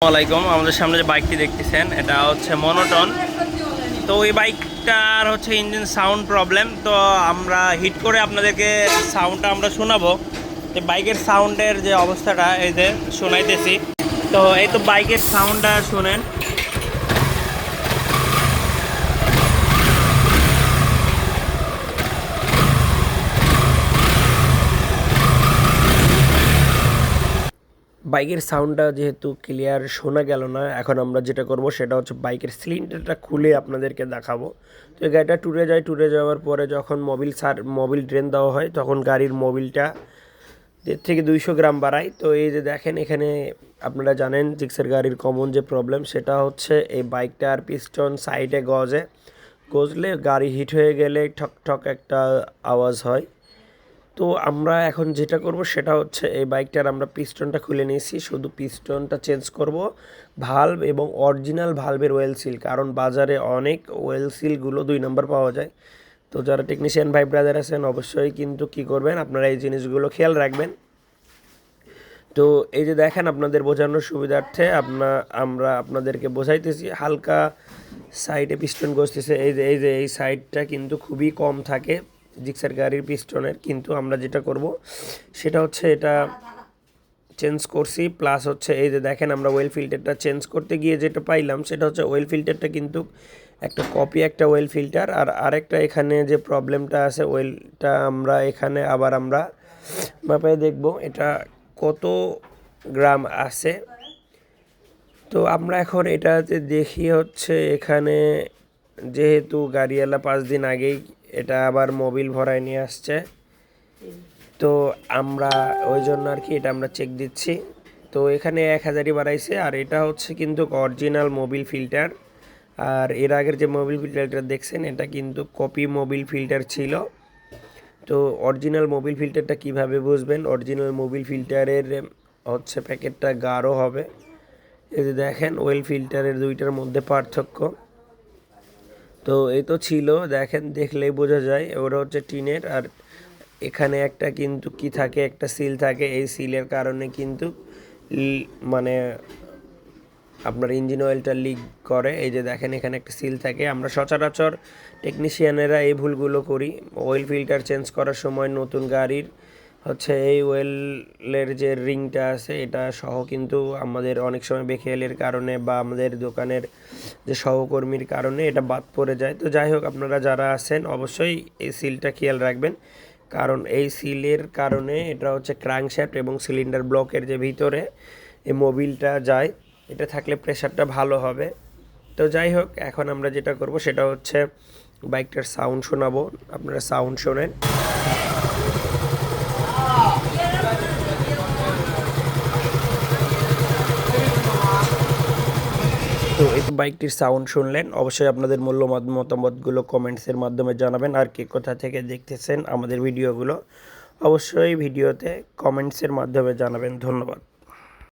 আসসালামাইকুম আমাদের সামনে যে বাইকটি দেখতেছেন, এটা হচ্ছে মনোটন তো ওই বাইকটার হচ্ছে ইঞ্জিন সাউন্ড প্রবলেম তো আমরা হিট করে আপনাদেরকে সাউন্ডটা আমরা শোনাবো। যে বাইকের সাউন্ডের যে অবস্থাটা, এই যে শোনাইতেছি। তো এই তো বাইকের সাউন্ডটা শুনেন। বাইকের সাউন্ডটা যেহেতু ক্লিয়ার শোনা গেল না, এখন আমরা যেটা করব সেটা হচ্ছে বাইকের সিলিন্ডারটা খুলে আপনাদেরকে দেখাবো। তো এই গাড়িটা ট্যুরে যায় ট্যুরে যাওয়ার পরে যখন মোবিল সার মোবিল ড্রেন দেওয়া হয়, তখন গাড়ির মোবিলটা দেড় থেকে দুইশো গ্রাম বাড়ায়। তো এই যে দেখেন, এখানে আপনারা জানেন জিক্সের গাড়ির কমন যে প্রবলেম সেটা হচ্ছে এই বাইকটার পিস্টন সাইডে গজে। গজলে গাড়ি হিট হয়ে গেলে ঠক ঠক একটা আওয়াজ হয়। তো আমরা এখন যেটা করব সেটা হচ্ছে এই বাইকটার আমরা পিস্টনটা খুলে নিয়েছি। শুধু পিস্টনটা চেঞ্জ করব। ভাল্ব এবং অরিজিনাল ভাল্বের ওয়েল সিল কারণ বাজারে অনেক ওয়েল সিলগুলো দুই নম্বর পাওয়া যায়। তো যারা টেকনিশিয়ান ভাই ব্রাদার আছেন, অবশ্যই কিন্তু কি করবেন, আপনারা এই জিনিসগুলো খেয়াল রাখবেন। তো এই যে দেখেন, আপনাদের বোঝানোর সুবিধার্থে আপনা, আমরা আপনাদেরকে বোঝাইতেছি, হালকা সাইডে পিস্টন গসতেছে। এই যে এই যে, এই সাইডটা কিন্তু খুবই কম থাকে। জিক্সার গাড়ির পিস্টনের, কিন্তু আমরা যেটা করব, সেটা হচ্ছে এটা চেঞ্জ করছি, প্লাস হচ্ছে এই যে দেখেন আমরা ওয়েল ফিল্টারটা চেঞ্জ করতে গিয়ে যেটা পাইলাম, সেটা হচ্ছে ওয়েল ফিল্টারটা কিন্তু একটা কপি একটা ওয়েল ফিল্টার আর আরেকটা এখানে যে প্রবলেমটা আছে ওয়েলটা আমরা এখানে আবার আমরা মাপায় দেখব, এটা কত গ্রাম আছে। তো আমরা এখন এটাতে দেখি হচ্ছে এখানে যেহেতু গাড়িওয়ালা পাঁচ দিন আগেই এটা আবার মোবিল ভরায় নিয়ে আসছে। তো আমরা ওই জন্য আর কি এটা আমরা চেক দিচ্ছি। তো এখানে এক হাজারই বাড়াইছে, আর এটা হচ্ছে কিন্তু অরিজিনাল মোবিল ফিল্টার আর এর আগের যে মোবিল ফিল্টারটা দেখছেন, এটা কিন্তু কপি মোবিল ফিল্টার ছিল। তো অরিজিনাল মোবিল ফিল্টারটা কীভাবে বুঝবেন? অরিজিনাল মোবিল ফিল্টারের হচ্ছে প্যাকেটটা গাঢ় হবে। এই যে দেখেন ওয়েল ফিল্টারের দুইটার মধ্যে পার্থক্য। তো এই তো ছিল, দেখেন, দেখলেই বোঝা যায়। ওরা হচ্ছে টিনের, আর এখানে একটা কিন্তু কি থাকে, একটা সিল থাকে। এই সিলের কারণে কিন্তু মানে আপনার ইঞ্জিন অয়েলটা লিক করে। এই যে দেখেন, এখানে একটা সিল থাকে। আমরা সচরাচর টেকনিশিয়ানেরা এই ভুলগুলো করি। অয়েল ফিল্টার চেঞ্জ করার সময় নতুন গাড়ির হচ্ছে এই ওয়েলের যে রিংটা আছে, এটা সহ কিন্তু আমাদের অনেক সময় বেখেয়ালের কারণে বা আমাদের দোকানের যে সহকর্মীর কারণে এটা বাদ পড়ে যায়। তো যাই হোক, আপনারা যারা আছেন, অবশ্যই এই সিলটা খেয়াল রাখবেন। কারণ এই সিলের কারণে এটা হচ্ছে ক্রাঙ্কশ্যাফট এবং সিলিন্ডার ব্লকের যে ভিতরে এই মোবিলটা যায়, এটা থাকলে প্রেশারটা ভালো হবে। তো যাই হোক, এখন আমরা যেটা করব সেটা হচ্ছে বাইকটার সাউন্ড শোনাবো। আপনারা সাউন্ড শোনেন। তো এই বাইকটির সাউন্ড শুনলেন, অবশ্যই আপনাদের মূল্যবান মতামতগুলো কমেন্টসের মাধ্যমে জানাবেন। আর কে কোথা থেকে দেখতেছেন আমাদের ভিডিওগুলো অবশ্যই ভিডিওতে কমেন্টসের মাধ্যমে জানাবেন। ধন্যবাদ।